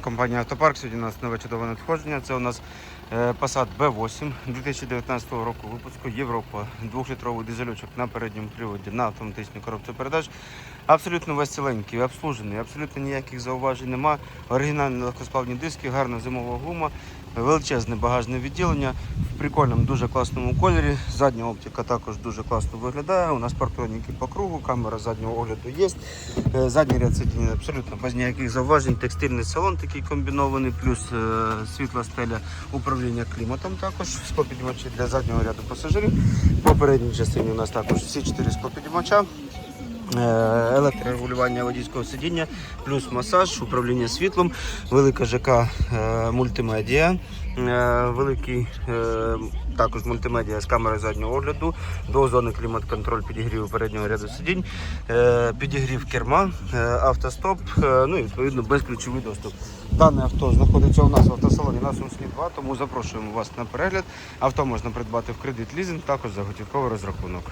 Компанія Автопарк сьогодні у нас нове чудове надходження. Це у нас е, Passat B8 2019 року випуску Європа. Двохлітровий дизельочок на передньому приводі на автоматичній коробці передач. Абсолютно весь ціленький, обслужений, абсолютно ніяких зауважень нема. Оригінальні легкосплавні диски, гарна зимова гума, величезне багажне відділення в прикольному, дуже класному кольорі. Задня оптика також дуже класно виглядає. У нас парктроніки по кругу, камера заднього огляду є. Е, Задній ряд сидіння абсолютно без ніяких зауважень. Текстильний салон такий комбінований, плюс е, світла стеля управління кліматом також. Склопідіймачі для заднього ряду пасажирів. По передній частині у нас також всі чотири склопідіймача. Е, Електрорегулювання водійського сидіння, плюс масаж, управління світлом, велика ЖК е, мультимедіа, е, великий також мультимедіа з камерою заднього огляду, до зони клімат-контроль, підігрів переднього ряду сидінь, підігрів керма, автостоп, ну і відповідно безключовий доступ. Дане авто знаходиться у нас в автосалоні на Сумській 2, тому запрошуємо вас на перегляд. Авто можна придбати в кредит лізинг, також за готівковий розрахунок.